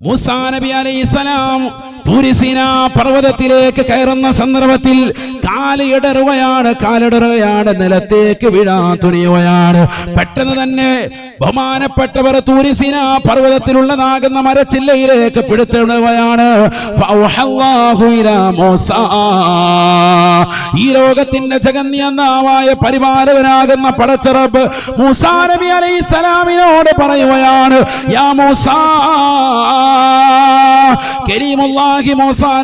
മൂസാ നബി അലൈഹിസ്സലാം പർവതത്തിലേക്ക് കയറുന്ന സന്ദർഭത്തിൽ കാലിടറുകയാണ് കാലിടറുകയാണ് നിലത്തേക്ക് വീഴാൻ തുനിയുകയാണ്. പെട്ടെന്ന് തന്നെ ബഹുമാനപ്പെട്ടവർ തൂരിസിന പർവതത്തിലുള്ളതാകുന്ന മരച്ചില്ലയിലേക്ക് പിടുത്തിടുകയാണ്. ഈ ലോകത്തിന്റെ ജഗന്യനാവായ പരിപാലകനാകുന്ന പടച്ചറബ് മൂസാ നബി അലൈഹി സലാമിനോട് പറയുകയാണ് യാ മൂസാ.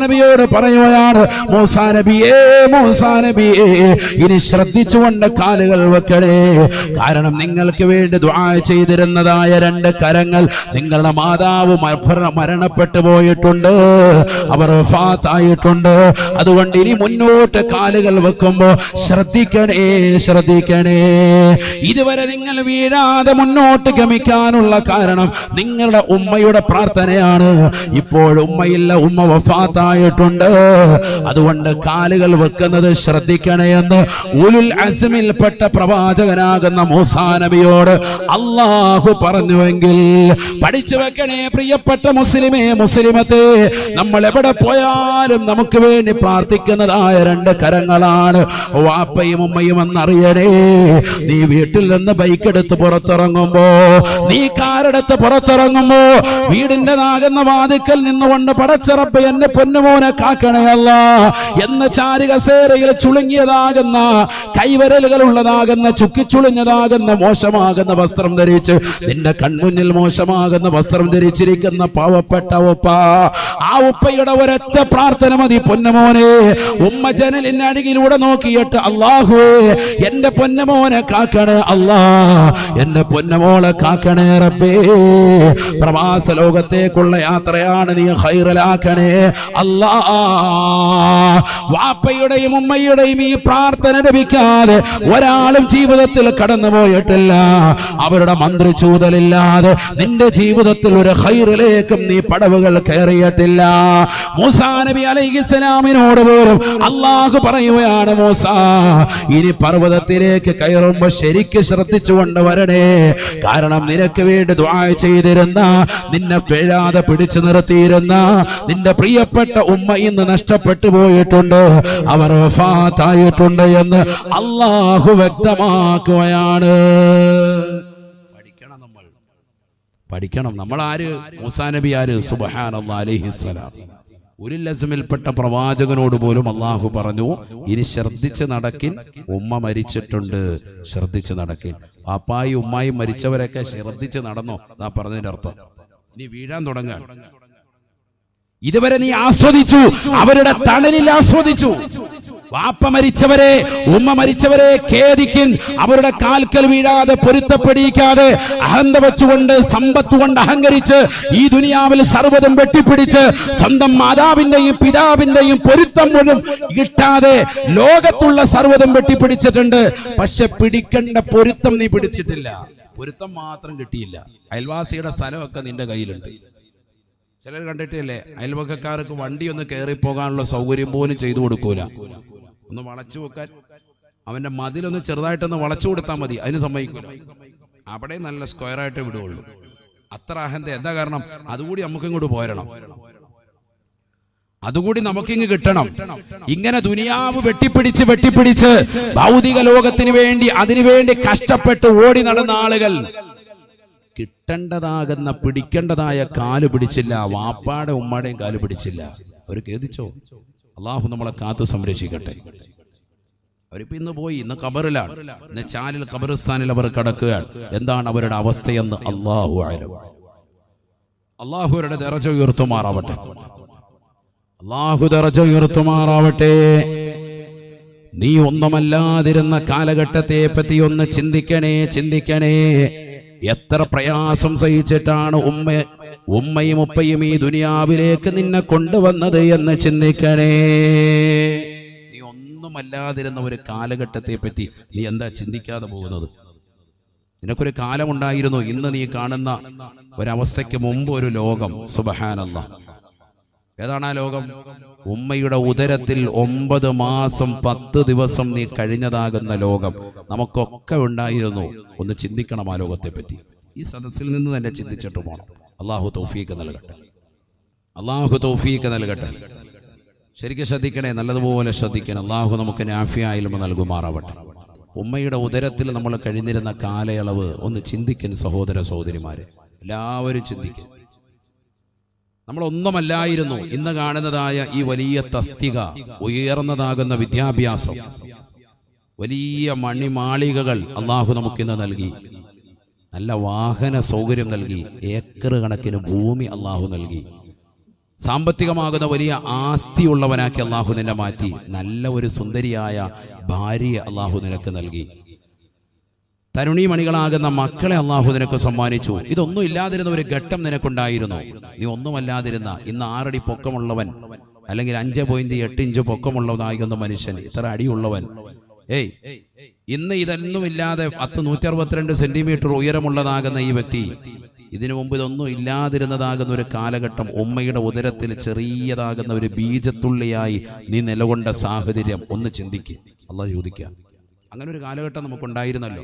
നബിയോട് പറയുകയാണ് മൂസാ നബിയേ മൂസാ നബിയേ ഇനി ശ്രദ്ധിച്ചുകൊണ്ട് കാലുകൾ വെക്കണേ. കാരണം നിങ്ങൾക്ക് വേണ്ടി ദുആ ചെയ്തിരുന്നതായ രണ്ട് കരങ്ങൾ നിങ്ങളുടെ മാതാവ് മരണപ്പെട്ടു പോയിട്ടുണ്ട്. അവർ വഫാത്തായിട്ടുണ്ട്. അതുകൊണ്ട് ഇനി മുന്നോട്ട് കാലുകൾ വെക്കുമ്പോ ശ്രദ്ധിക്കണേ ശ്രദ്ധിക്കണേ. ഇതുവരെ നിങ്ങൾ വീഴാതെ മുന്നോട്ട് ഗമിക്കാനുള്ള കാരണം നിങ്ങളുടെ ഉമ്മയുടെ പ്രാർത്ഥനയാണ്. ഇപ്പോൾ ഉമ്മയില്ല ഉമ്മ വഫാത്തായിട്ടുണ്ട്. അതുകൊണ്ട് കാലുകൾ വെക്കുന്നത് ശ്രദ്ധിക്കണേ എന്ന് ഉലുൽ അസമിൽപ്പെട്ട പ്രവാചകനാകുന്ന മൂസാ നബിയോട് അള്ളാഹു പറഞ്ഞുവെങ്കിൽ പഠിച്ചു വെക്കണേ പ്രിയപ്പെട്ട മുസ്ലിമേ മുസ്ലിമത്തെ നമ്മൾ എവിടെ പോയാലും നമുക്ക് വേണ്ടി പ്രാർത്ഥിക്കുന്നതായ രണ്ട് കരങ്ങളാണ്. വാപ്പയും ഉമ്മയും എന്നറിയണേ നീ വീട്ടിൽ നിന്ന് ബൈക്ക് എടുത്ത് പുറത്തിറങ്ങുമ്പോ നീ കാറെടുത്ത് പുറത്തിറങ്ങുമ്പോ വീടിന്റെ നാകുന്ന വാതിക്കൽ നിന്നുകൊണ്ട് പടച്ചിറപ്പ് എന്നെ പൊന്നുമോനെ കാക്കണയല്ല എന്ന ചാരുകസേരയിൽ ചുളുങ്ങിയതാകുന്ന കൈവരലുകൾ ഉള്ളതാകുന്ന ചുക്കിച്ചുളിഞ്ഞതാകുന്ന മോശമാകുന്ന വസ്ത്രം ധരിച്ച് നിന്റെ കൺമുന്നിൽ മോശമാകുന്ന വസ്ത്രം ധരിച്ചിരിക്കുന്ന പാവപ്പെട്ട ഉപ്പ ആ ഉപ്പയുടെ ഒരൊറ്റ പ്രാർത്ഥന മതി പൊന്നമോനെ. ഉമ്മ ജനലിന്റെ അടിയിലൂടെ നോക്കിയിട്ട് അള്ളാഹുവേ എന്റെ പൊന്നമോനെ കാക്കണേ അല്ലാ എന്റെ പൊന്നമോളെ കാക്കണേ റബ്ബേ. പ്രവാസ ലോകത്തേക്കുള്ള യാത്രയാണ് നീ ഹൈറലാക്കണേ അല്ലാ. വാപ്പയുടെയും ഉമ്മയുടെയും ഈ പ്രാർത്ഥന ലഭിക്കാതെ ഒരാളും ജീവിതത്തിൽ കടന്നുപോയിട്ടില്ല. അവരുടെ മന്ത്രി ചൂതലില്ലാതെ നിന്റെ ജീവിതത്തിൽ ഒരു ഹൈറിലേക്കും നീ പടവുകൾ കയറിയിട്ടില്ല. മൂസാ നബി അലൈഹിസ്സലാമിനോട് പോലും അള്ളാഹു പറയുകയാണ് മൂസ ഇനി പർവതത്തിലേക്ക് കയറുമ്പോൾ ശരിക്ക് ശ്രദ്ധിച്ചുകൊണ്ട് വരണേ. കാരണം നിനക്ക് വേണ്ടി ദുആ ചെയ്തിരുന്ന നിന്നെ പിഴാതെ പിടിച്ചു നിർത്തിയിരുന്ന നിന്റെ പ്രിയപ്പെട്ട ഉമ്മ ഇന്ന് നഷ്ടപ്പെട്ടു പോയിട്ടുണ്ട്. അവർ വഫാത്തായിട്ടുണ്ട് എന്ന് അള്ളാഹു വ്യക്തമാക്കുകയാണ്. പഠിക്കണം നമ്മൾ. പഠിക്കണം. നമ്മൾ ആര് മൂസാ നബി ആര് സുബഹാൻ അലൈഹിസ്സലാം ഒരു ലസമിൽപ്പെട്ട പ്രവാചകനോട് പോലും അള്ളാഹു പറഞ്ഞു ഇനി ശ്രദ്ധിച്ച് നടക്കിൻ ഉമ്മ മരിച്ചിട്ടുണ്ട്. ശ്രദ്ധിച്ച് നടക്കിൻ. പാപ്പായി ഉമ്മായി മരിച്ചവരൊക്കെ ശ്രദ്ധിച്ച് നടന്നോ? എന്നാ പറഞ്ഞതിന്റെ അർത്ഥം. ഇനി വീഴാൻ തുടങ്ങാൻ. ഇതുവരെ നീ ആസ്വദിച്ചു. അവരുടെ തണലിൽ ആസ്വദിച്ചു. വാപ്പ മരിച്ചവരെ ഉമ്മ മരിച്ചവരെ ഖേദിക്കിൻ. അവരുടെ കാൽക്കൽ വീഴാതെ പൊരുത്തപ്പെടിയിക്കാതെ അഹന്ത വെച്ചുകൊണ്ട് സമ്പത്ത് കൊണ്ട് അഹങ്കരിച്ച് ഈ ദുനിയാവിൽ സർവതും വെട്ടിപ്പിടിച്ച് സ്വന്തം മാതാവിന്റെയും പിതാവിന്റെയും പൊരുത്തം മുഴുവൻ കിട്ടാതെ ലോകത്തുള്ള സർവതും വെട്ടിപ്പിടിച്ചിട്ടുണ്ട്. പക്ഷെ പിടിക്കേണ്ട പൊരുത്തം നീ പിടിച്ചിട്ടില്ല. പൊരുത്തം മാത്രം കിട്ടിയില്ല. അയൽവാസിയുടെ സ്ഥലമൊക്കെ നിന്റെ കയ്യിലുണ്ട്. ചിലർ കണ്ടിട്ടില്ലേ അയൽവക്കക്കാർക്ക് വണ്ടി ഒന്ന് കയറി പോകാനുള്ള സൗകര്യം പോലും ചെയ്തു കൊടുക്കൂല. ഒന്ന് വളച്ചു വെക്കാൻ. അവന്റെ മതിലൊന്ന് ചെറുതായിട്ടൊന്ന് വളച്ചു കൊടുത്താൽ മതി അതിന് സമ്മതിക്കൂല. അവിടെ നല്ല സ്ക്വയർ ആയിട്ട് വിടുകയുള്ളൂ അത്ര അഹന്ത എന്താ കാരണം? അതുകൂടി നമുക്ക് ഇങ്ങോട്ട് പോരണം. അതുകൂടി നമുക്കിങ്ങ് കിട്ടണം. ഇങ്ങനെ ദുനിയാവ് വെട്ടിപ്പിടിച്ച് വെട്ടിപ്പിടിച്ച് ഭൗതിക ലോകത്തിന് വേണ്ടി അതിനു വേണ്ടി കഷ്ടപ്പെട്ട് ഓടി നടന്ന ആളുകൾ കിട്ടേണ്ടതാകുന്ന പിടിക്കേണ്ടതായ കാൽ പിടിച്ചില്ല വാപ്പാടെ ഉമ്മാടെയും കാൽ പിടിച്ചില്ല. അവർ കേദിച്ചോ അള്ളാഹു നമ്മളെ കാത്തു സംരക്ഷിക്കട്ടെ. അവരിപ്പോ ഇന്ന് പോയി ഇന്ന് കബറിലാണ് ഇന്ന് ചാലിൽ കബറിസ്ഥാനിൽ അവർ കിടക്കുകയാണ്. എന്താണ് അവരുടെ അവസ്ഥയെന്ന് അള്ളാഹു ആയാലും അള്ളാഹുരുടെ തിറച്ച ഉയർത്തുമാറാവട്ടെ. അള്ളാഹു തിറച്ച ഉയർത്തുമാറാവട്ടെ. നീ ഒന്നുമല്ലാതിരുന്ന കാലഘട്ടത്തെ പറ്റി ഒന്ന് ചിന്തിക്കണേ ചിന്തിക്കണേ. എത്ര പ്രയാസം സഹിച്ചിട്ടാണ് ഉമ്മ ഉമ്മയും ഉപ്പയും ഈ ദുനിയാവിലേക്ക് നിന്നെ കൊണ്ടുവന്നത് എന്ന് ചിന്തിക്കണേ. നീ ഒന്നുമല്ലാതിരുന്ന ഒരു കാലഘട്ടത്തെ പറ്റി നീ എന്താ ചിന്തിക്കാതെ പോകുന്നത്? നിനക്കൊരു കാലമുണ്ടായിരുന്നു ഇന്ന് നീ കാണുന്ന ഒരവസ്ഥയ്ക്ക് മുമ്പ് ഒരു ലോകം. സുബഹാനല്ല ഏതാണ് ആ ലോകം? ഉമ്മയുടെ ഉദരത്തിൽ ഒമ്പത് മാസം പത്ത് ദിവസം നീ കഴിഞ്ഞതാകുന്ന ലോകം നമുക്കൊക്കെ ഉണ്ടായിരുന്നു. ഒന്ന് ചിന്തിക്കണം ആ ലോകത്തെ പറ്റി ഈ സദസ്സിൽ നിന്ന് തന്നെ ചിന്തിച്ചിട്ട് പോകണം അള്ളാഹു തൗഫീക്ക് നൽകട്ടെ. അള്ളാഹു തൗഫീക്ക് നൽകട്ടെ. ശരിക്കും ശ്രദ്ധിക്കണേ നല്ലതുപോലെ ശ്രദ്ധിക്കണം. അള്ളാഹു നമുക്ക് നാഫിയായാലും നൽകുമാറാവട്ടെ. ഉമ്മയുടെ ഉദരത്തിൽ നമ്മൾ കഴിഞ്ഞിരുന്ന കാലയളവ് ഒന്ന് ചിന്തിക്കുന്ന സഹോദര സഹോദരിമാരെ. എല്ലാവരും ചിന്തിക്കും. നമ്മളൊന്നുമല്ലായിരുന്നു ഇന്ന് കാണുന്നതായ ഈ വലിയ തസ്തിക ഉയർന്നതാകുന്ന വിദ്യാഭ്യാസം. വലിയ മണിമാളികകൾ അള്ളാഹു നമുക്കിന്ന് നൽകി. നല്ല വാഹന സൗകര്യം നൽകി. ഏക്കർ കണക്കിന് ഭൂമി അള്ളാഹു നൽകി. സാമ്പത്തികമാകുന്ന വലിയ ആസ്തി ഉള്ളവനാക്കി അള്ളാഹു നിന്നെ മാറ്റി. നല്ല ഒരു സുന്ദരിയായ ഭാര്യയെ അള്ളാഹു നിനക്ക് നൽകി. തരുണീമണികളാകുന്ന മക്കളെ അള്ളാഹു നിനക്ക് സമ്മാനിച്ചു. ഇതൊന്നും ഇല്ലാതിരുന്ന ഒരു ഘട്ടം നിനക്കുണ്ടായിരുന്നു. നീ ഒന്നുമല്ലാതിരുന്ന ഇന്ന് ആറടി പൊക്കമുള്ളവൻ അല്ലെങ്കിൽ അഞ്ച് പോയിന്റ് എട്ട് ഇഞ്ച് പൊക്കമുള്ളതാകുന്ന മനുഷ്യൻ ഇത്ര അടിയുള്ളവൻ. ഏയ് ഇന്ന് ഇതൊന്നും ഇല്ലാതെ പത്ത് നൂറ്റി അറുപത്തിരണ്ട് സെന്റിമീറ്റർ ഉയരമുള്ളതാകുന്ന ഈ വ്യക്തി ഇതിനു മുമ്പ് ഇതൊന്നും ഇല്ലാതിരുന്നതാകുന്ന ഒരു കാലഘട്ടം ഉമ്മയുടെ ഉദരത്തിൽ ചെറിയതാകുന്ന ഒരു ബീജത്തുള്ളിയായി നീ നിലകൊണ്ട സാഹചര്യം. ഒന്ന് ചിന്തിക്കുക അള്ളാഹ് ചോദിക്കുക അങ്ങനെ ഒരു കാലഘട്ടം നമുക്കുണ്ടായിരുന്നല്ലോ.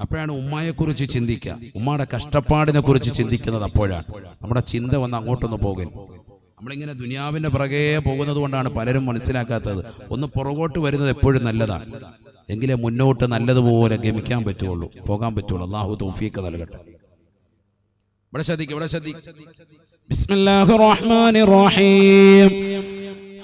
അപ്പോഴാണ് ഉമ്മയെക്കുറിച്ച് ചിന്തിക്കുക. ഉമ്മയുടെ കഷ്ടപ്പാടിനെ കുറിച്ച് ചിന്തിക്കുന്നത് അപ്പോഴാണ്. നമ്മുടെ ചിന്ത വന്ന് അങ്ങോട്ടൊന്ന് പോകരുത് നമ്മളിങ്ങനെ ദുനിയാവിന്റെ പുറകെ പോകുന്നത് കൊണ്ടാണ് പലരും മനസ്സിലാക്കാത്തത്. ഒന്ന് പുറകോട്ട് വരുന്നത് എപ്പോഴും നല്ലതാണ്. എങ്കിലേ മുന്നോട്ട് നല്ലതുപോലെ ഗമിക്കാൻ പറ്റുള്ളൂ. പോകാൻ പറ്റുള്ളൂ. അള്ളാഹു തോഫിയൊക്കെ നൽകട്ടെ. ഇവിടെ ശ്രദ്ധിക്കും ഇവിടെ ശ്രദ്ധിക്കും. റഹീം.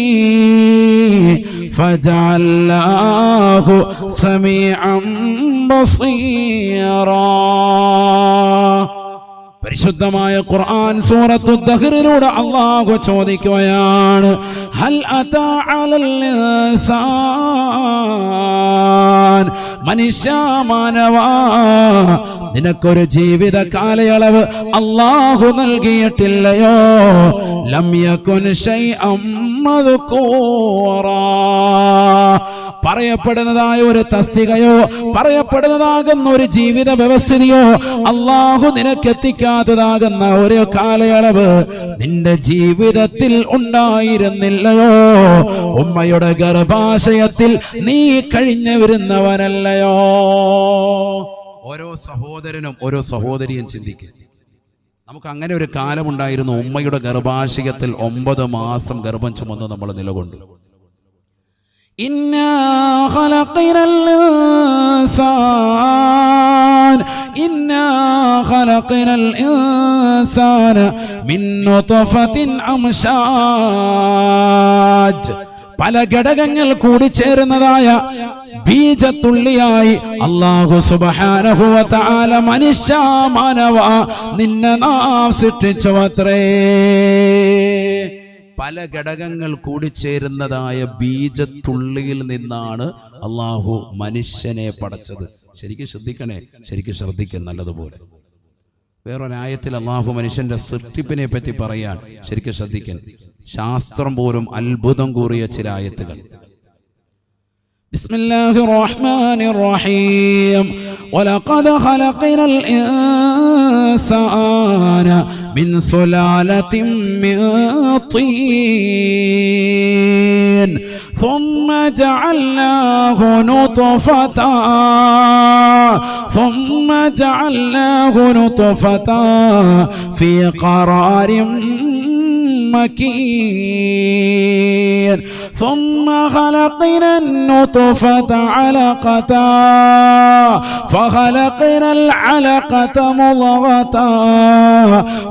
نبتليه فجعلناه سميعا بصيرا പരിശുദ്ധമായ ഖുർആൻ സൂറത്തു ദഹ്റിലൂടെ അള്ളാഹു ചോദിക്കുകയാണ് ഹൽ അതാ അലൽ ഇൻസാൻ മനുഷ്യ മാനവ നിനക്കൊരു ജീവിത കാലയളവ് അള്ളാഹു നൽകിയിട്ടില്ലയോ? ലം യകുൻ ശൈഅം മദ്കൂറാ പറയപ്പെടുന്നതായ ഒരു തസ്തികയോ പറയപ്പെടുന്നതാകുന്ന ഒരു ജീവിത വ്യവസ്ഥിതിയോ അള്ളാഹു നിനക്ക് എത്തിക്കാത്തതാകുന്ന ഒരു കാലയളവ് നിന്റെ ജീവിതത്തിൽ ഉണ്ടായിരുന്നില്ലയോ? ഉമ്മയുടെ ഗർഭാശയത്തിൽ നീ കഴിഞ്ഞു വരുന്നവനല്ലയോ? ഓരോ സഹോദരനും ഓരോ സഹോദരിയും ചിന്തിക്കും. നമുക്ക് അങ്ങനെ ഒരു കാലമുണ്ടായിരുന്നു ഉമ്മയുടെ ഗർഭാശയത്തിൽ ഒമ്പത് മാസം ഗർഭം ചുമന്ന് നമ്മൾ നിലകൊണ്ടു. إنا خلقنا الإنسان إنا خلقنا الإنسان من نطفة أمشاج പല ഘടകങ്ങൾ കൂടി ചേരുന്നതായ ബീജത്തുള്ളിയായി അള്ളാഹു സുബഹാനഹുവ തആല മനുഷ്യ മാനവ നിന്നെ നാം സൃഷ്ടിച്ചു അത്രേ പല ഘടകങ്ങൾ കൂടിച്ചേരുന്നതായ ബീജത്തുള്ളിയിൽ നിന്നാണ് അള്ളാഹു മനുഷ്യനെ പടച്ചത് ശരിക്കും ശ്രദ്ധിക്കണേ ശരിക്കും ശ്രദ്ധിക്കാൻ നല്ലതുപോലെ വേറൊരായത്തിൽ അള്ളാഹു മനുഷ്യന്റെ സൃഷ്ടിപ്പിനെ പറ്റി പറയാൻ ശരിക്കും ശ്രദ്ധിക്കാൻ ശാസ്ത്രം പോലും അത്ഭുതം കൂറിയ ചില ആയത്തുകൾ بسم الله الرحمن الرحيم ولقد خلقنا الإنسان من سلالة من طين. ثم جعلناه نطفة. ثم جعلناه نطفة في قرار مكين ثم خلقنا النطفة علقة. فخلقنا العلقة مضغة.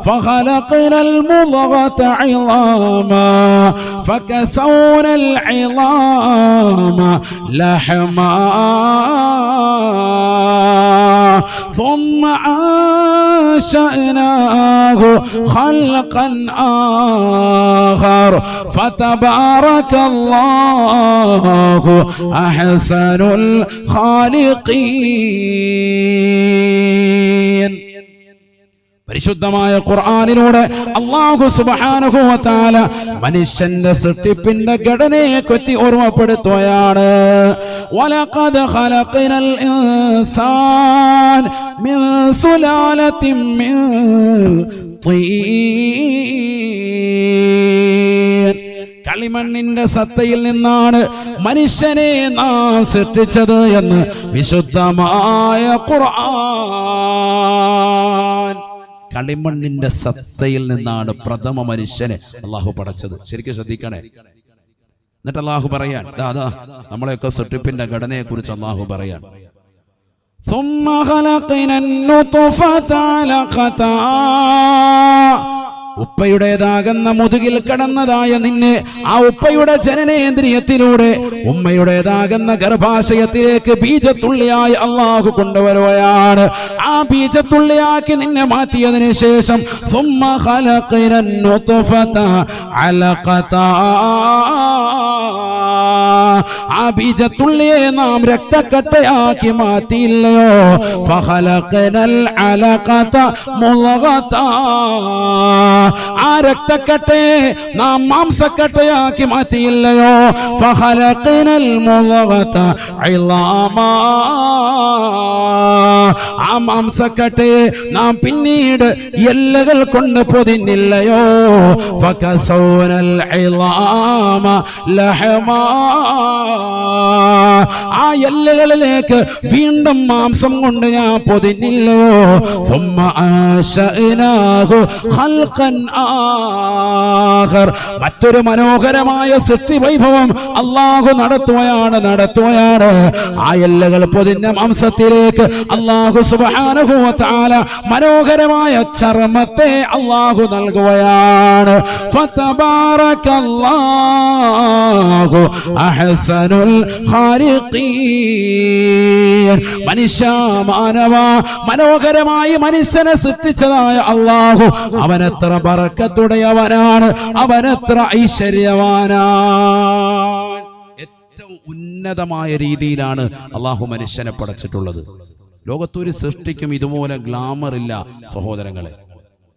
فخلقنا المضغة عظاما. فكسونا العظام لحما. ثم أنشأناه خلقا آخر. فتبارك الله أحسن الخالقين. പരിശുദ്ധമായ ഖുർആാനിലൂടെ അള്ളാഹു സുബാനുഭവത്താല മനുഷ്യന്റെ സൃഷ്ടിപ്പിന്റെ ഘടനയെ കുറ്റി ഓർമ്മപ്പെടുത്തുകയാണ്. കളിമണ്ണിന്റെ സത്തയിൽ നിന്നാണ് മനുഷ്യനെ നാം സൃഷ്ടിച്ചത് എന്ന് വിശുദ്ധമായ ഖുർആൻ കളിമണ്ണിന്റെ സത്തയിൽ നിന്നാണ് പ്രഥമ മനുഷ്യനെ അള്ളാഹു പടച്ചത് ശരിക്കും ശ്രദ്ധിക്കണേ എന്നിട്ട് അള്ളാഹു പറയാൻ ദാ ദാ നമ്മളെയൊക്കെ സൃഷ്ടിപ്പിന്റെ ഘടനയെ കുറിച്ച് അള്ളാഹു പറയാൻ ثم خلقنا النطفة علقة ഉപ്പയുടേതാകുന്ന മുതുകിൽ കടന്നതായ നിന്നെ ആ ഉപ്പയുടെ ജനനേന്ദ്രിയത്തിലൂടെ ഉമ്മയുടേതാകുന്ന ഗർഭാശയത്തിലേക്ക് ബീജത്തുള്ളിയായി അള്ളാഹു കൊണ്ടുവരുകയാണ്. ആ ബീജത്തുള്ളിയാക്കി നിന്നെ മാറ്റിയതിനു ശേഷം അലഖത ആ ബീജത്തുള്ളിയെ നാം രക്തക്കട്ടയാക്കി മാറ്റിയില്ലയോ? ഫഖലഖനൽ അലഖത മുളഗത ആ രക്തക്കട്ടയെ നാം മാംസക്കട്ടയാക്കി മാറ്റിയില്ലയോ? ഫഹലക്കനൽ മുളഗത ഇളാമാ. ആ മാംസക്കട്ടയെ നാം പിന്നീട് എല്ലകൾ കൊണ്ട് പൊതിഞ്ഞില്ലയോ? ഫകസൗനൽ ഇളാമ ലഹമാ. ആ എല്ലുകളിലേക്ക് വീണ്ടും മാംസം കൊണ്ട് ഞാൻ പൊതിഞ്ഞില്ലയോ മറ്റൊരു മനോഹരമായ സൃഷ്ടി വൈഭവം അള്ളാഹു നടത്തുകയാണ് നടത്തുകയാണ്. ആ എല്ലുകൾ പൊതിഞ്ഞ മാംസത്തിലേക്ക് അള്ളാഹു സുബാനുഭവത്താല മനോഹരമായ ചർമ്മത്തെ അള്ളാഹു നൽകുകയാണ്. ഫതബാറകല്ലാഹു അഹ്സനുൽ മനുഷ്യ മാനവ മനോഹരമായി മനുഷ്യനെ സൃഷ്ടിച്ചതായ അള്ളാഹു അവനെത്ര ബർക്കത്തുടയവനാണ് അവനെത്ര ഐശ്വര്യവാനാണ്. ഏറ്റവും ഉന്നതമായ രീതിയിലാണ് അള്ളാഹു മനുഷ്യനെ പടച്ചിട്ടുള്ളത്. ലോകത്തൊരു സൃഷ്ടിക്കും ഇതുപോലെ ഗ്ലാമർ ഇല്ല സഹോദരങ്ങളെ.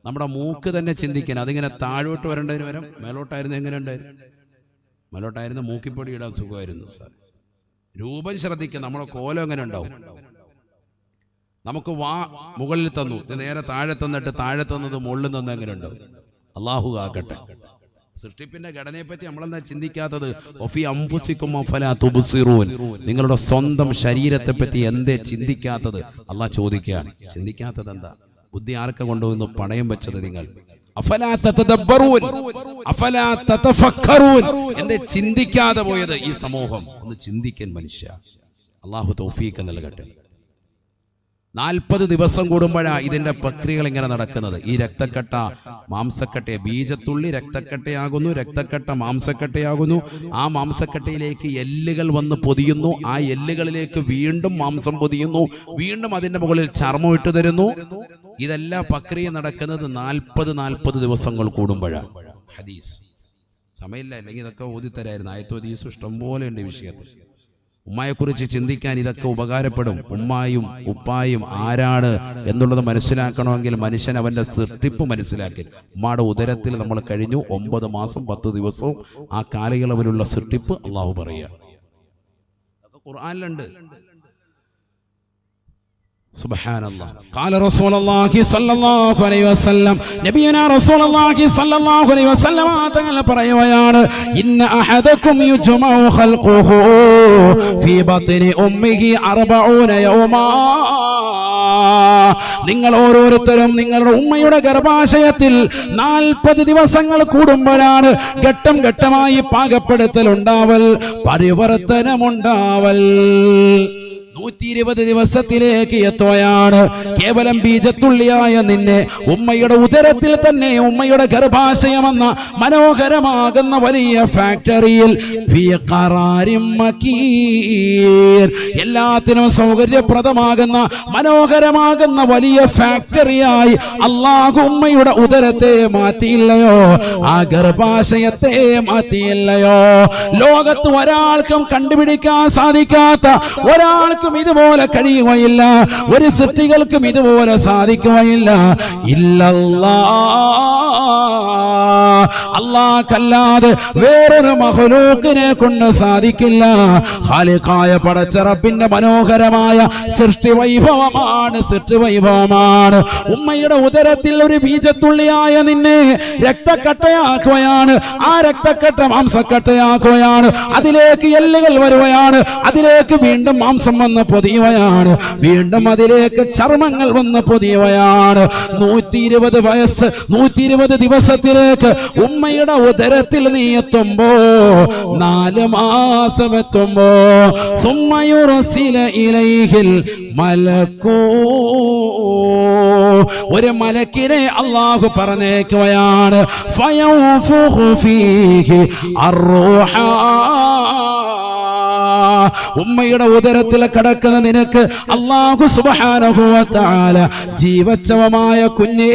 നമ്മുടെ മൂക്ക് തന്നെ ചിന്തിക്കാൻ അതിങ്ങനെ താഴോട്ട് വരേണ്ടതിന് വരം മേലോട്ടായിരുന്നു എങ്ങനെ ഉണ്ടായിരുന്നു മേലോട്ടായിരുന്നു മൂക്കിപ്പൊടി ഇടാൻ സുഖമായിരുന്നു സാർ രൂപം ശ്രദ്ധിക്കുക നമ്മളെ കോലം എങ്ങനെ ഉണ്ടാവും? നമുക്ക് വാ മുകളിൽ തന്നു. നേരെ താഴെ തന്നിട്ട് താഴെ തന്നത് മുകളിൽ നിന്ന് എങ്ങനെ ഉണ്ടാവും? അള്ളാഹു ആക്കട്ടെ സൃഷ്ടിപ്പിന്റെ ഘടനയെ പറ്റി നമ്മളെന്താ ചിന്തിക്കാത്തത്? ഒഫി തുബ്സിറൂൻ. നിങ്ങളുടെ സ്വന്തം ശരീരത്തെ പറ്റി എന്തേ ചിന്തിക്കാത്തത്? അള്ളാഹ് ചോദിക്കുകയാണ്. ചിന്തിക്കാത്തത് എന്താ ബുദ്ധി ആർക്കെ കൊണ്ടുവന്ന് പണയം വെച്ചത് നിങ്ങൾ? എന്തേ ചിന്തിക്കാതെ പോയത് ഈ സമൂഹം. ഒന്ന് ചിന്തിക്കാൻ മനുഷ്യ. അള്ളാഹു തൗഫീഖ് നൽകട്ടെ. നാൽപ്പത് ദിവസം കൂടുമ്പോഴാ ഇതിന്റെ പ്രക്രിയകൾ ഇങ്ങനെ നടക്കുന്നത്. ഈ രക്തക്കട്ട മാംസക്കെട്ട ബീജത്തുള്ളി രക്തക്കട്ടയാകുന്നു രക്തക്കട്ട മാംസക്കട്ടയാകുന്നു. ആ മാംസക്കട്ടയിലേക്ക് എല്ലുകൾ വന്ന് പൊതിയുന്നു. ആ എല്ലുകളിലേക്ക് വീണ്ടും മാംസം പൊതിയുന്നു. വീണ്ടും അതിന്റെ മുകളിൽ ചർമ്മം ഇട്ട് തരുന്നു. ഇതെല്ലാം പ്രക്രിയ നടക്കുന്നത് നാൽപ്പത് നാൽപ്പത് ദിവസങ്ങൾ കൂടുമ്പോഴാണ് ഹദീസ്. സമയമില്ല അല്ലെങ്കിൽ ഇതൊക്കെ ഓതിത്തരായിരുന്നു. ആയത്തോ ഹദീസ് ഇഷ്ടംപോലെ ഉണ്ട് വിഷയത്തിൽ. ഉമ്മയെക്കുറിച്ച് ചിന്തിക്കാൻ ഇതൊക്കെ ഉപകാരപ്പെടും. ഉമ്മായും ഉപ്പായും ആരാണ് എന്നുള്ളത് മനസ്സിലാക്കണമെങ്കിൽ മനുഷ്യൻ അവന്റെ സൃഷ്ടിപ്പ് മനസ്സിലാക്കി. ഉമ്മയുടെ ഉദരത്തിൽ നമ്മൾ കഴിഞ്ഞു. ഒമ്പത് മാസം പത്ത് ദിവസവും ആ കാലയളവിലുള്ള സൃഷ്ടിപ്പ് അള്ളാഹു പറയുക. ഖുർആാനിലുണ്ട്. قال رسول الله صلى الله عليه وسلم നബിയന رسول الله صلى الله عليه وسلم തങ്ങൾ പറയുകയാണ് ഇന്ന അഹദകും യുജ്മഉ ഖൽഖുഹു ഫീ ബത്നി ഉമ്മിഹി 40 യൗമാ നിങ്ങൾ ഓരോരുത്തരും നിങ്ങളുടെ ഉമ്മയുടെ ഗർഭാശയത്തിൽ നാൽപ്പത് ദിവസങ്ങൾ കൂടുമ്പോഴാണ് ഘട്ടം ഘട്ടമായി പാകപ്പെടുത്തൽ ഉണ്ടാവൽ പരിവർത്തനമുണ്ടാവൽ നൂറ്റി ഇരുപത് ദിവസത്തിലേക്ക് എത്തുകയാണ്. കേവലം ബീജത്തുള്ളിയായ നിന്നെ ഉമ്മയുടെ ഉദരത്തിൽ തന്നെ ഉമ്മയുടെ ഗർഭാശയമെന്ന മനോഹരമാകുന്ന വലിയ ഫാക്ടറിയിൽ. എല്ലാത്തിനും സൗകര്യപ്രദമാകുന്ന മനോഹരമാകുന്ന വലിയ ഫാക്ടറിയായി അള്ളാഹു ഉമ്മയുടെ ഉദരത്തെ മാറ്റിയില്ലയോ? ആ ഗർഭാശയത്തെ മാറ്റിയില്ലയോ? ലോകത്ത് ഒരാൾക്കും കണ്ടുപിടിക്കാൻ സാധിക്കാത്ത ഒരാൾക്ക് ആർക്കും ഇതുപോലെ കഴിയുകയില്ല. ഒരു സൃഷ്ടികൾക്കും ഇതുപോലെ സാധിക്കുകയില്ല. ഇല്ലല്ലാ. അല്ലാഹല്ലാതെ വേറൊരു മഹലൂക്കിനെ കൊണ്ട് സാധിക്കില്ല. ഹാലിക്കായ പടച്ചറപ്പിന്റെ മനോഹരമായ സൃഷ്ടി വൈഭവമാണ് സൃഷ്ടി വൈഭവമാണ്. ഉമ്മയുടെ ഉദരത്തിൽ ഒരു ബീജത്തുള്ളിയായ നിന്നെ രക്തക്കട്ടയാക്കുകയാണ് ആ രക്തക്കട്ട മാംസക്കട്ടയാക്കുകയാണ്. അതിലേക്ക് എല്ലുകൾ വരുകയാണ് അതിലേക്ക് വീണ്ടും മാംസം വന്ന് പൊതിയുകയാണ്. വീണ്ടും അതിലേക്ക് ചർമ്മങ്ങൾ വന്ന് പൊതിയുകയാണ്. നൂറ്റി ഇരുപത് വയസ്സ് നൂറ്റി ഇരുപത് ദിവസത്തിലേക്ക് ഉമ്മയുടെ ഉദരത്തിൽ നീ എത്തുമ്പോ നാല് മാസം എത്തുമ്പോ സുമ്മയുറസില ഇലൈഹിൽ മലക്കൂ. ഒരു മലക്കിനെ അള്ളാഹു പറഞ്ഞേക്കുകയാണ് ഫീഹി അർറൂഹാ. ഉമ്മയുടെ ഉദരത്തിൽ കിടക്കുന്ന നിനക്ക് അള്ളാഹു സുബാനുഭവത്താല ജീവച്ചവമായ കുഞ്ഞേ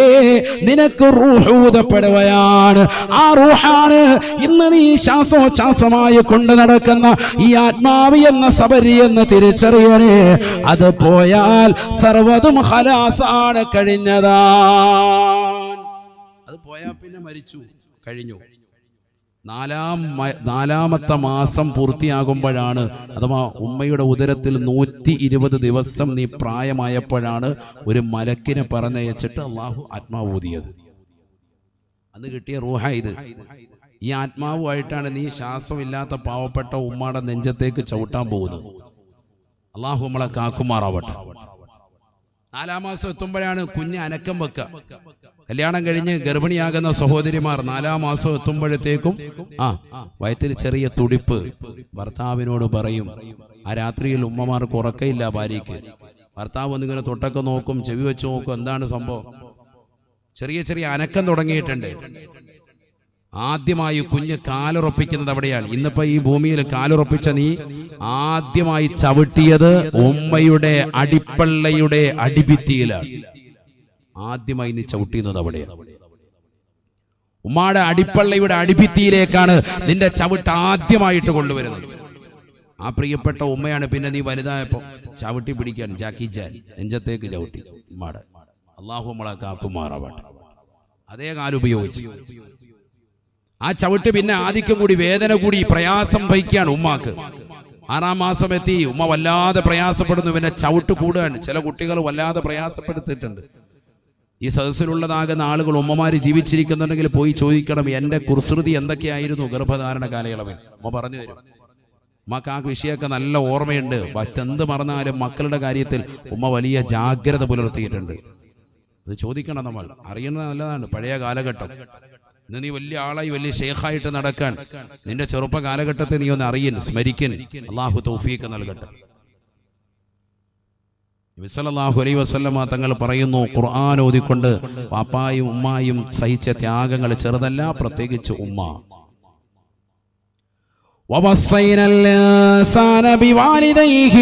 നിനക്ക് റൂഹൂതപ്പെടുകയാണ് ആ റൂഹാണ് ഇന്ന് നീ ശ്വാസോച്ഛ്വാസമായി കൊണ്ട് നടക്കുന്ന ഈ ആത്മാവ് എന്ന സബരി എന്ന് തിരിച്ചറിയണേ. അത് പോയാൽ സർവതും ഹലാസാണ് കഴിഞ്ഞതാ. അത് പോയാൽ പിന്നെ മരിച്ചു കഴിഞ്ഞു. നാലാം നാലാമത്തെ മാസം പൂർത്തിയാകുമ്പോഴാണ് അഥവാ ഉമ്മയുടെ ഉദരത്തിൽ നൂറ്റി ഇരുപത് ദിവസം നീ പ്രായമായപ്പോഴാണ് ഒരു മലക്കിനെ പറഞ്ഞയച്ചിട്ട് അള്ളാഹു ആത്മാവ് ഊതിയത് അന്ന് കിട്ടിയ റൂഹ ഇത്. ഈ ആത്മാവുമായിട്ടാണ് നീ ശ്വാസമില്ലാത്ത പാവപ്പെട്ട ഉമ്മയുടെ നെഞ്ചത്തേക്ക് ചവിട്ടാൻ പോകുന്നത്. അള്ളാഹു നമ്മളെ കാക്കുമാറാവട്ടെ. നാലാം മാസം എത്തുമ്പോഴാണ് കുഞ്ഞ് അനക്കം വെക്കുക കല്യാണം കഴിഞ്ഞ് ഗർഭിണിയാകുന്ന സഹോദരിമാർ നാലാം മാസം എത്തുമ്പോഴത്തേക്കും ആ വയറ്റിൽ ചെറിയ തുടിപ്പ് ഭർത്താവിനോട് പറയും. ആ രാത്രിയിൽ ഉമ്മമാർക്ക് ഉറക്കയില്ല ഭാര്യയ്ക്ക്. ഭർത്താവ് ഒന്നിങ്ങനെ തൊട്ടൊക്കെ നോക്കും ചെവി വെച്ച് നോക്കും എന്താണ് സംഭവം? ചെറിയ ചെറിയ അനക്കം തുടങ്ങിയിട്ടുണ്ട്. ആദ്യമായി കുഞ്ഞ് കാലുറപ്പിക്കുന്നത് അവിടെയാണ് ഇന്നിപ്പോ ഈ ഭൂമിയിൽ കാലുറപ്പിച്ച നീ ആദ്യമായി ചവിട്ടിയത് ഉമ്മയുടെ അടിപ്പള്ളയുടെ അടിഭിത്തിയിലാണ്. ആദ്യമായി നീ ചവിട്ടിയുന്നത് അവിടെയാണ് ഉമ്മാടെ അടിപ്പള്ളയുടെ അടിഭിത്തിയിലേക്കാണ് നിന്റെ ചവിട്ട് ആദ്യമായിട്ട് കൊണ്ടുവരുന്നത്. ആ പ്രിയപ്പെട്ട ഉമ്മയാണ് പിന്നെ നീ വലുതായപ്പോ ചവിട്ടി പിടിക്കാൻ ജാക്കി ജാൻ നെഞ്ചത്തേക്ക് ചവിട്ടി. ഉമ്മാടെ. അള്ളാഹു നമ്മളെ കാക്കുമാറാവട്ടെ. അതേ കാലം ഉപയോഗിച്ച്. ആ ചവിട്ട് പിന്നെ ആദിക്കും കൂടി വേദന കൂടി പ്രയാസം വഹിക്കുകയാണ് ഉമ്മാക്ക്. ആറാം മാസം എത്തി ഉമ്മ വല്ലാതെ പ്രയാസപ്പെടുന്നു. പിന്നെ ചവിട്ട് കൂടുകയാണ്. ചില കുട്ടികൾ വല്ലാതെ പ്രയാസപ്പെടുത്തിയിട്ടുണ്ട്. ഈ സദസ്സിലുള്ളതാകുന്ന ആളുകൾ ഉമ്മമാർ ജീവിച്ചിരിക്കുന്നുണ്ടെങ്കിൽ പോയി ചോദിക്കണം എന്റെ കുർസൃതി എന്തൊക്കെയായിരുന്നു ഗർഭധാരണ കാലയളവിൽ? ഉമ്മ പറഞ്ഞു തരും. ഉമ്മക്ക് ആ വിഷയമൊക്കെ നല്ല ഓർമ്മയുണ്ട്. മറ്റെന്ത് മറന്നാലും മക്കളുടെ കാര്യത്തിൽ ഉമ്മ വലിയ ജാഗ്രത പുലർത്തിയിട്ടുണ്ട്. അത് ചോദിക്കണം നമ്മൾ. അറിയുന്നത് നല്ലതാണ്. പഴയ കാലഘട്ടം. ഇന്ന് നീ വലിയ ആളായി വലിയ ഷേഖായിട്ട് നടക്കാൻ. നിന്റെ ചെറുപ്പ കാലഘട്ടത്തെ നീ ഒന്ന് അറിയൻ സ്മരിക്കൻ. അള്ളാഹു തൗഫീഖ് നൽകട്ടെ. വിസലല്ലാഹു അലൈ വസല്ലമ തങ്ങൾ പറയുന്നു ഖുർആൻ ഓതിക്കൊണ്ട് പാപ്പായും ഉമ്മായും സഹിച്ച ത്യാഗങ്ങൾ ചെറുതല്ല പ്രത്യേകിച്ച് ഉമ്മ ووصينا الإنسان بوالديه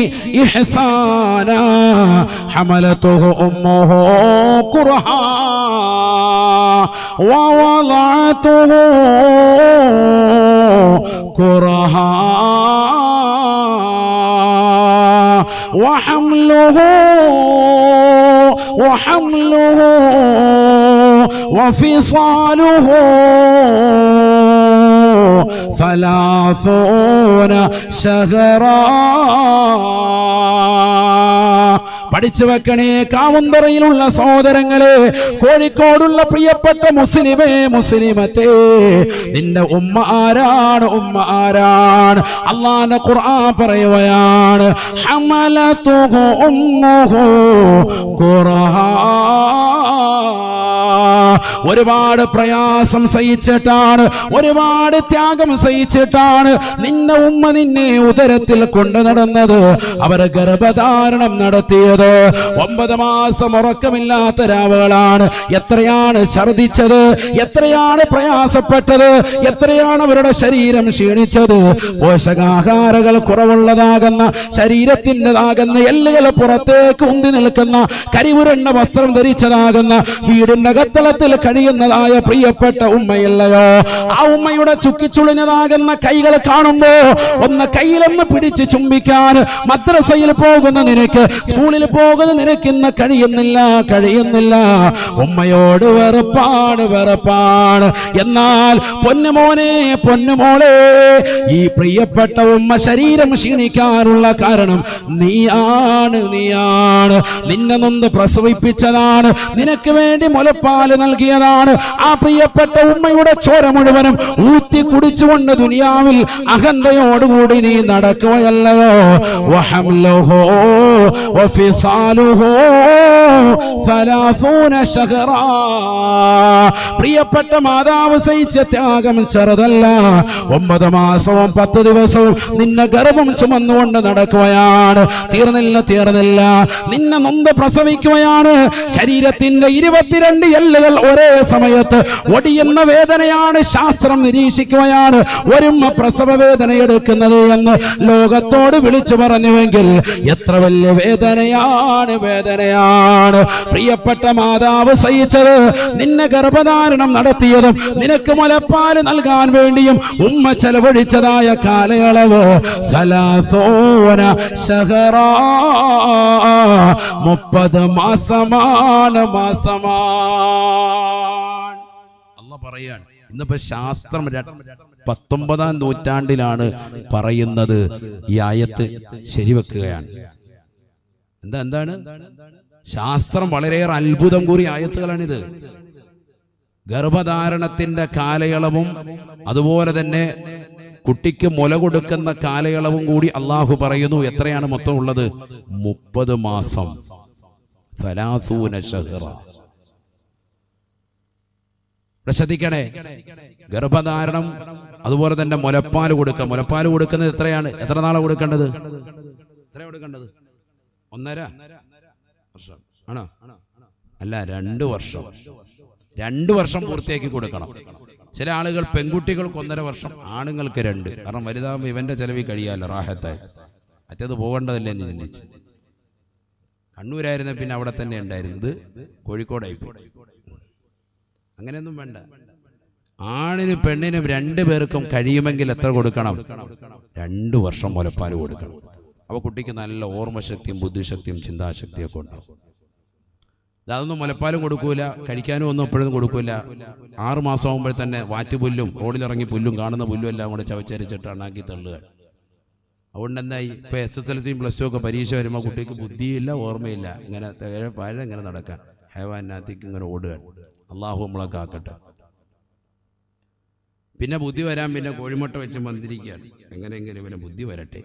إحسانا حملته أمه كرها ووضعته كرها وحمله وحمله وفصاله ثلاثون شهرا പഠിച്ചു വെക്കണേ കാവുന്തറയിലുള്ള സഹോദരങ്ങളെ കോഴിക്കോടുള്ള പ്രിയപ്പെട്ട മുസ്ലിമേ മുസ്ലിമത്തെ നിന്റെ ഉമ്മ ആരാണ് ഉമ്മ ആരാണ് അള്ളാന്റെ ഖുർആൻ പറയുകയാണ് ഹമലതുഹു ഉമ്മുഹു ഖുർആ ഒരുപാട് പ്രയാസം സഹിച്ചിട്ടാണ് ഒരുപാട് ത്യാഗം സഹിച്ചിട്ടാണ് നിന്നെ ഉമ്മ നിന്നെ ഉദരത്തിൽ കൊണ്ടു നടന്നത്. അവർ ഗർഭധാരണം നടത്തിയത്. ഒമ്പത് മാസം ഉറക്കമില്ലാത്ത രാവുകളാണ് എത്രയാണ് ഛർദിച്ചത് എത്രയാണ് പ്രയാസപ്പെട്ടത് എത്രയാണ് അവരുടെ ശരീരം ക്ഷീണിച്ചത്. പോഷകാഹാരങ്ങൾ കുറവുള്ളതാകുന്ന ശരീരത്തിന്റെതാകുന്ന എല്ലുകൾ പുറത്തേക്ക് ഉന്തി നിൽക്കുന്ന കരിവുരണ്ട വസ്ത്രം ധരിച്ചതാകുന്ന വീടിന്റെ അകത്തളത്തിൽ സങ്കടത്തിൽ കഴിയുന്നതായ പ്രിയപ്പെട്ട ഉമ്മയല്ലയോ? ആ ഉമ്മയുടെ ചുക്കിച്ചുളിഞ്ഞതാകുന്ന കൈകൾ കാണുമ്പോ ഒന്ന് കയ്യിലൊന്ന് പിടിച്ച് ചുംബിക്കാൻ മദ്രസയിൽ പോകുന്ന നിനക്ക് സ്കൂളിൽ പോകുന്ന നിനക്ക് ഇന്ന് കഴിയുന്നില്ല കഴിയുന്നില്ല. ഉമ്മയോട് വെറുപ്പാണ് വെറുപ്പാണ്. എന്നാൽ പൊന്നുമോനെ പൊന്നുമോളെ ഈ പ്രിയപ്പെട്ട ഉമ്മ ശരീരം ക്ഷീണിക്കാനുള്ള കാരണം നീയാണ് നീയാണ്. നിന്നെ നൊന്ന് പ്രസവിപ്പിച്ചതാണ്. നിനക്ക് വേണ്ടി മുലപ്പാൽ നൽകിയതാണ്. ആ പ്രിയപ്പെട്ട ഉമ്മയുടെ ചോര മുഴുവനും ഊത്തി കുടിച്ചുകൊണ്ട് ദുനിയാവിൽ അഹന്തയോടുകൂടി നീ നടക്കുകയല്ലയോ? പ്രിയപ്പെട്ട മാതാവ് സഹിച്ച ത്യാഗം ചെറുതല്ല. ഒമ്പത് മാസവും പത്ത് ദിവസവും നിന്നെ ഗർഭം ചുമന്നുകൊണ്ട് നടക്കുകയാണ്. തീർന്നില്ല തീർന്നില്ല. നിന്നെ നൊന്ത് പ്രസവിക്കുകയാണ്. ശരീരത്തിന്റെ ഇരുപത്തിരണ്ട് എല്ലുകൾ ഒരേ സമയത്ത് ഒടിയുന്ന വേദനയാണ് ശാസ്ത്രം നിരീക്ഷിക്കുകയാണ്. ഒരുമ്മ പ്രസവ വേദന എടുക്കുന്നത് എന്ന് ലോകത്തോട് വിളിച്ചു പറഞ്ഞുവെങ്കിൽ എത്ര വലിയ വേദനയാണ് വേദനയാണ്. പ്രിയപ്പെട്ട മാതാവ് സഹിച്ചത് നിന്നെ ഗർഭധാരണം നടത്തിയതും നിനക്ക് മുലപ്പാൽ നൽകാൻ വേണ്ടിയും ഉമ്മ ചെലവഴിച്ചതായ കാലയളവ്. മുപ്പത് മാസമാണ് മാസമാണ് പറയാണ് ഇന്നിപ്പോ ശാസ്ത്രം പത്തൊമ്പതാം നൂറ്റാണ്ടിലാണ് പറയുന്നത് ഈ ആയത്ത് ശരിവെക്കുകയാണ് എന്താ എന്താണ്? ശാസ്ത്രം വളരെയേറെ അത്ഭുതം കൂറിയ ആയത്തുകളാണിത്. ഗർഭധാരണത്തിന്റെ കാലയളവും അതുപോലെ തന്നെ കുട്ടിക്ക് മുല കൊടുക്കുന്ന കാലയളവും കൂടി അള്ളാഹു പറയുന്നു. എത്രയാണ് മൊത്തം ഉള്ളത്? മുപ്പത് മാസം. ഫലാസൂന ശഹ്റ. ശ്രദ്ധിക്കണേ ഗർഭധാരണം അതുപോലെ തന്നെ മുലപ്പാൽ കൊടുക്കുക. മുലപ്പാൽ കൊടുക്കുന്നത് എത്രയാണ്? എത്ര നാളെ കൊടുക്കേണ്ടത്? എത്ര കൊടുക്കേണ്ടത്? ഒന്നര? വർഷം. ആണോ? അല്ല രണ്ട് വർഷം. രണ്ട് വർഷം പൂർത്തിയാക്കി കൊടുക്കണം. ചില ആളുകൾ പെൺകുട്ടികൾക്ക് ഒന്നര വർഷം ആണുങ്ങൾക്ക് രണ്ട്. കാരണം വലുതാകുമ്പോൾ ഇവന്റെ ചെലവിൽ കഴിയാമല്ലോ റാഹത്തായി. മറ്റേത് പോകേണ്ടതല്ലേ എന്ന് ചിന്തിച്ച്. കണ്ണൂരായിരുന്ന പിന്നെ അവിടെ തന്നെ ഉണ്ടായിരുന്നത് കോഴിക്കോടായി പോയി അങ്ങനെയൊന്നും വേണ്ട. ആണിനും പെണ്ണിനും രണ്ടു പേർക്കും കഴിയുമെങ്കിൽ എത്ര കൊടുക്കണം? രണ്ടു വർഷം മുലപ്പാൽ കൊടുക്കണം. അപ്പൊ കുട്ടിക്ക് നല്ല ഓർമ്മശക്തിയും ബുദ്ധിശക്തിയും ചിന്താശക്തിയും ഒക്കെ ഉണ്ടാവും അതൊന്നും മുലപ്പാലും കൊടുക്കൂല കഴിക്കാനും ഒന്നും എപ്പോഴും കൊടുക്കൂല. ആറു മാസം ആകുമ്പോൾ തന്നെ വാറ്റുപുല്ലും റോഡിലിറങ്ങി പുല്ലും കാണുന്ന പുല്ലും എല്ലാം കൂടെ ചവച്ചരിച്ചിട്ട് അണ്ണാക്കി തള്ളുക. അതുകൊണ്ട് എന്തായി? ഇപ്പൊ എസ് എസ് എൽ സിയും പ്ലസ് ടു ഒക്കെ പരീക്ഷ വരുമ്പോൾ കുട്ടിക്ക് ബുദ്ധിയില്ല ഓർമ്മയില്ല. ഇങ്ങനെ പാഴ ഇങ്ങനെ നടക്കാൻ. ഹേവാനാത്തേക്ക് ഇങ്ങനെ ഓടുകയാണ് അള്ളാഹു നമ്മളെ കാക്കട്ടെ പിന്നെ ബുദ്ധി വരാൻ പിന്നെ കോഴിമുട്ട വെച്ച് മന്ത്രിക്കുകയാണ് എങ്ങനെയെങ്കിലും ഇവന് ബുദ്ധി വരട്ടെ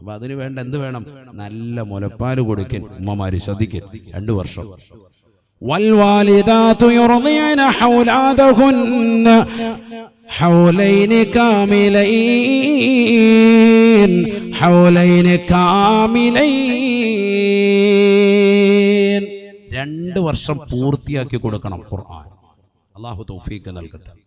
അപ്പൊ അതിന് വേണ്ട എന്ത് വേണം നല്ല മുലപ്പാല് കൊടുക്കൻ ഉമ്മമാര് ശ്രദ്ധിക്കൻ രണ്ടു വർഷം والوالدات يرضعن أولادهن حولين كاملين حولين كاملين രണ്ട് വർഷം പൂർത്തിയാക്കി കൊടുക്കണം ഖുർആൻ. അള്ളാഹു തൗഫീക്ക് നൽകട്ടെ.